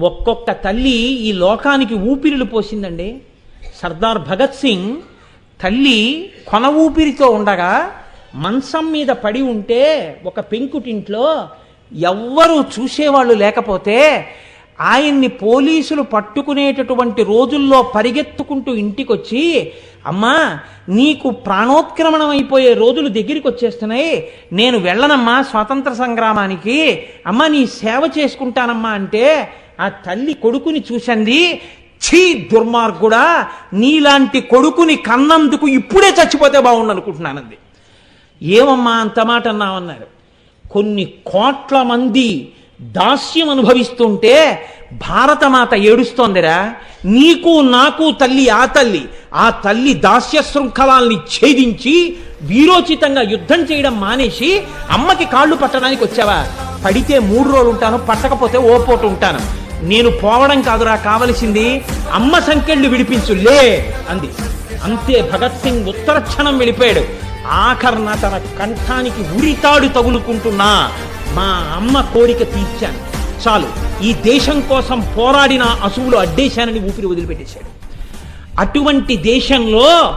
ఒక్కొక్క తల్లి ఈ లోకానికి ఊపిరిలు పోసిందండి. సర్దార్ భగత్ సింగ్ తల్లి కొన ఊపిరితో ఉండగా మంచం మీద పడి ఉంటే ఒక పెంకుటింట్లో ఎవ్వరూ చూసేవాళ్ళు లేకపోతే ఆయన్ని పోలీసులు పట్టుకునేటటువంటి రోజుల్లో పరిగెత్తుకుంటూ ఇంటికొచ్చి అమ్మా నీకు ప్రాణోత్క్రమణం అయిపోయే రోజులు దగ్గరికి వచ్చేస్తున్నాయి నేను వెళ్ళనమ్మా స్వాతంత్ర సంగ్రామానికి. అమ్మా నీ సేవ చేసుకుంటానమ్మా అంటే ఆ తల్లి కొడుకుని చూసంది ఛీ దుర్మార్గుడా నీలాంటి కొడుకుని కన్నందుకు ఇప్పుడే చచ్చిపోతే బాగుండు అనుకుంటున్నానంది ఏమమ్మా అంత మాట అన్నామన్నారు కొన్ని కోట్ల మంది దాస్యం అనుభవిస్తుంటే భారతమాత ఏడుస్తోందిరా. నీకు నాకు తల్లి ఆ తల్లి ఆ తల్లి దాస్య శృంఖలాల్ని ఛేదించి వీరోచితంగా యుద్ధం చేయడం మానేసి అమ్మకి కాళ్ళు పట్టడానికి వచ్చావా? పడితే మూడు రోజులు ఉంటాను పట్టకపోతే ఓ ఉంటాను. నేను పోవడం కాదురా కావలసింది అమ్మ సంకెళ్ళు విడిపించు లే అంది. అంతే భగత్ సింగ్ ఉత్తర క్షణం వెళ్ళిపోయాడు. ఆఖరణ తన కంఠానికి ఉరితాడు తగులుకుంటున్నా మా అమ్మ కోరిక తీర్చాను. చాలు ఈ దేశం కోసం పోరాడిన అసువులు అడ్డేశానని ఊపిరి వదిలిపెట్టేశాడు. అటువంటి దేశంలో